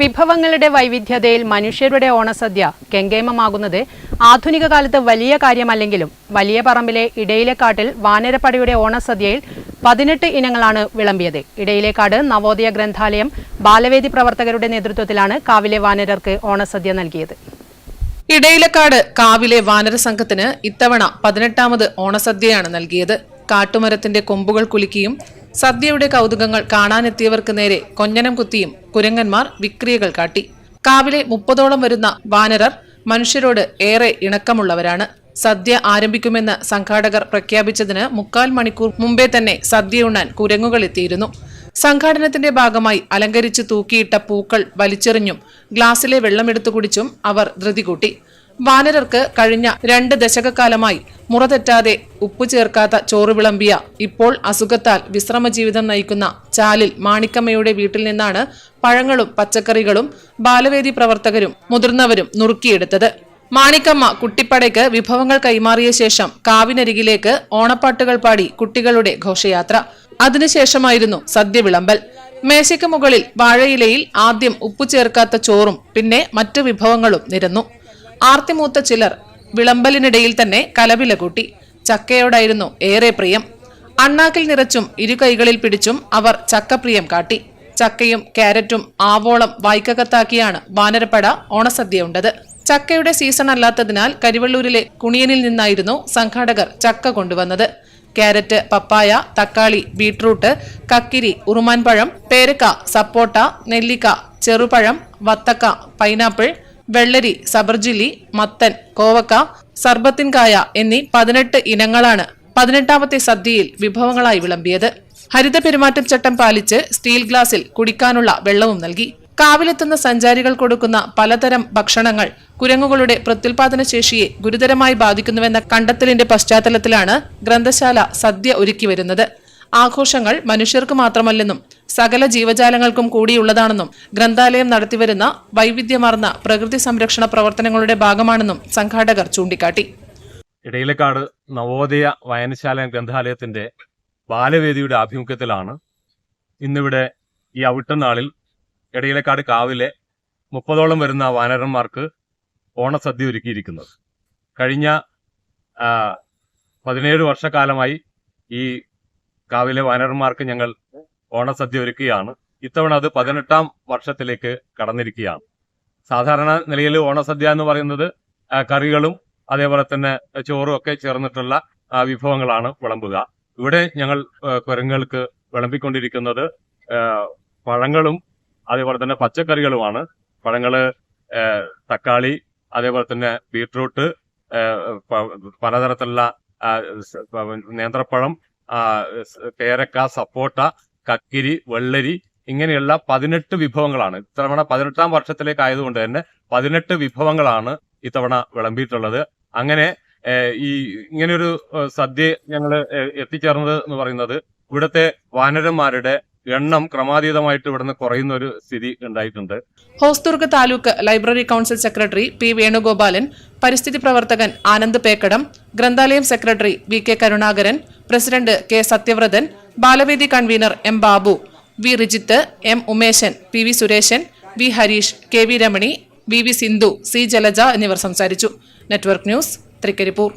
വിഭവങ്ങളുടെ വൈവിധ്യതയിൽ മനുഷ്യരുടെ ഓണസദ്യ കെങ്കേമമാകുന്നത് ആധുനിക കാലത്ത് വലിയ കാര്യമല്ലെങ്കിലും വലിയ പറമ്പിലെ ഇടയിലെക്കാട്ടിൽ വാനരപ്പടയുടെ ഓണസദ്യയിൽ പതിനെട്ട് ഇനങ്ങളാണ് വിളമ്പിയത്. ഇടയിലേക്കാട് നവോദയ ഗ്രന്ഥാലയം ബാലവേദി പ്രവർത്തകരുടെ നേതൃത്വത്തിലാണ് കാവിലെ വാനരർക്ക് ഓണസദ്യ നൽകിയത്. ഇടയിലക്കാട് കാവിലെ വാനര സംഘത്തിന് ഇത്തവണ പതിനെട്ടാമത് ഓണസദ്യയാണ് നൽകിയത്. കാട്ടുമരത്തിന്റെ കൊമ്പുകൾ കുലുക്കിയും സദ്യയുടെ കൗതുകങ്ങൾ കാണാനെത്തിയവർക്ക് നേരെ കൊഞ്ഞനം കുത്തിയും കുരങ്ങന്മാർ വിക്രിയകൾ കാട്ടി. കാവിലെ മുപ്പതോളം വരുന്ന വാനരർ മനുഷ്യരോട് ഏറെ ഇണക്കമുള്ളവരാണ്. സദ്യ ആരംഭിക്കുമെന്ന് സംഘാടകർ പ്രഖ്യാപിച്ചതിന് മുക്കാൽ മണിക്കൂർ മുമ്പേ തന്നെ സദ്യ ഉണ്ണാൻ കുരങ്ങുകൾ എത്തിയിരുന്നു. സംഘാടനത്തിന്റെ ഭാഗമായി അലങ്കരിച്ച് തൂക്കിയിട്ട പൂക്കൾ വലിച്ചെറിഞ്ഞും ഗ്ലാസ്സിലെ വെള്ളമെടുത്തു കുടിച്ചും അവർ ധൃതി കൂട്ടി. വാനരർക്ക് കഴിഞ്ഞ രണ്ട് ദശകക്കാലമായി മുറ തെറ്റാതെ ഉപ്പു ചേർക്കാത്ത ചോറ് വിളമ്പിയ ഇപ്പോൾ അസുഖത്താൽ വിശ്രമ ജീവിതം നയിക്കുന്ന ചാലിൽ മാണിക്കമ്മയുടെ വീട്ടിൽ നിന്നാണ് പഴങ്ങളും പച്ചക്കറികളും ബാലവേദി പ്രവർത്തകരും മുതിർന്നവരും നുറുക്കിയെടുത്തത്. മാണിക്കമ്മ കുട്ടിപ്പടയ്ക്ക് വിഭവങ്ങൾ കൈമാറിയ ശേഷം കാവിനരികിലേക്ക് ഓണപ്പാട്ടുകൾ പാടി കുട്ടികളുടെ ഘോഷയാത്ര. അതിനുശേഷമായിരുന്നു സദ്യ വിളമ്പൽ. മേശയ്ക്ക് മുകളിൽ വാഴയിലയിൽ ആദ്യം ഉപ്പു ചേർക്കാത്ത ചോറും പിന്നെ മറ്റു വിഭവങ്ങളും നിരന്നു. ആർത്തിമൂത്ത ചിലർ വിളമ്പലിനിടയിൽ തന്നെ കലവില കൂട്ടി. ചക്കയോടായിരുന്നു ഏറെ പ്രിയം. അണ്ണാക്കിൽ നിറച്ചും ഇരു കൈകളിൽ പിടിച്ചും അവർ ചക്കപ്രിയം കാട്ടി. ചക്കയും ക്യാരറ്റും ആവോളം വായ്ക്കകത്താക്കിയാണ് വാനരപ്പട ഓണസദ്യ ഉണ്ടത് ചക്കയുടെ സീസൺ അല്ലാത്തതിനാൽ കരിവള്ളൂരിലെ കുണിയനിൽ നിന്നായിരുന്നു സംഘാടകർ ചക്ക കൊണ്ടുവന്നത്. ക്യാരറ്റ് പപ്പായ തക്കാളി ബീട്രൂട്ട് കക്കിരി ഉറുമാൻപഴം പേരക്ക സപ്പോട്ട നെല്ലിക്ക ചെറുപഴം വത്തക്ക പൈനാപ്പിൾ വെള്ളരി സബർജിലി മത്തൻ കോവക്ക സർബത്തിൻകായ എന്നീ പതിനെട്ട് ഇനങ്ങളാണ് പതിനെട്ടാമത്തെ സദ്യയിൽ വിഭവങ്ങളായി വിളമ്പിയത്. ഹരിത പെരുമാറ്റച്ചട്ടം പാലിച്ച് സ്റ്റീൽ ഗ്ലാസിൽ കുടിക്കാനുള്ള വെള്ളവും നൽകി. കാവിലെത്തുന്ന സഞ്ചാരികൾ കൊടുക്കുന്ന പലതരം ഭക്ഷണങ്ങൾ കുരങ്ങുകളുടെ പ്രത്യുൽപാദന ശേഷിയെ ഗുരുതരമായി ബാധിക്കുന്നുവെന്ന കണ്ടെത്തലിന്റെ പശ്ചാത്തലത്തിലാണ് ഗ്രന്ഥശാല സദ്യ ഒരുക്കി വരുന്നത് ആഘോഷങ്ങൾ മനുഷ്യർക്ക് മാത്രമല്ലെന്നും സകല ജീവജാലങ്ങൾക്കും കൂടിയുള്ളതാണെന്നും ഗ്രന്ഥാലയം നടത്തിവരുന്ന വൈവിധ്യമാർന്ന പ്രകൃതി സംരക്ഷണ പ്രവർത്തനങ്ങളുടെ ഭാഗമാണെന്നും സംഘാടകർ ചൂണ്ടിക്കാട്ടി. ഇടയിലക്കാട് നവോദയ വായനശാല ഗ്രന്ഥാലയത്തിന്റെ ബാലവേദിയുടെ ആഭിമുഖ്യത്തിലാണ് ഇന്നിവിടെ ഈ ഔട്ടനാളിൽ ഇടയിലക്കാട് കാവിലെ മുപ്പതോളം വരുന്ന വാനരന്മാർക്ക് ഓണസദ്യ ഒരുക്കിയിരിക്കുന്നത്. കഴിഞ്ഞ പതിനേഴ് വർഷക്കാലമായി ഈ കാവിലെ വാനരന്മാർക്ക് ഞങ്ങൾ ഓണസദ്യ ഒരുക്കുകയാണ് ഇത്തവണ അത് പതിനെട്ടാം വർഷത്തിലേക്ക് കടന്നിരിക്കുകയാണ്. സാധാരണ നിലയിൽ ഓണസദ്യ എന്ന് പറയുന്നത് കറികളും അതേപോലെ തന്നെ ചോറും ഒക്കെ ചേർന്നിട്ടുള്ള വിഭവങ്ങളാണ് വിളമ്പുക. ഇവിടെ ഞങ്ങൾ കുരങ്ങൾക്ക് വിളമ്പിക്കൊണ്ടിരിക്കുന്നത് പഴങ്ങളും അതേപോലെ തന്നെ പച്ചക്കറികളുമാണ്. പഴങ്ങൾ തക്കാളി അതേപോലെ തന്നെ ബീട്രൂട്ട് പലതരത്തിലുള്ള നേന്ത്രപ്പഴം പേരക്ക സപ്പോട്ട കക്കിരി വെള്ളരി ഇങ്ങനെയുള്ള പതിനെട്ട് വിഭവങ്ങളാണ്. ഇത്തവണ പതിനെട്ടാം വർഷത്തിലേക്ക് ആയതുകൊണ്ട് തന്നെ പതിനെട്ട് വിഭവങ്ങളാണ് ഇത്തവണ വിളമ്പിയിട്ടുള്ളത്. അങ്ങനെ ഈ ഇങ്ങനെയൊരു സദ്യ ഞങ്ങൾ എത്തിച്ചേർന്നത് എന്ന് പറയുന്നത് ഇവിടുത്തെ വാനരന്മാരുടെ എണ്ണം ക്രമാതീതമായിട്ട് ഇവിടുന്ന് കുറയുന്ന ഒരു സ്ഥിതി ഉണ്ടായിട്ടുണ്ട്. Hosdurg taluk library council secretary P Venugopalan പരിസ്ഥിതി പ്രവർത്തകൻ Anand Pekkadam ഗ്രന്ഥാലയം secretary V K Karunakaran president K Sathyavrathan Balavedi convener M Babu V Rijith M Umeshan P V Sureshan V Harish K V Ramani V V Sindhu C Jalaja എന്നിവർ സംസാരിച്ചു. Network news Thrikaripur.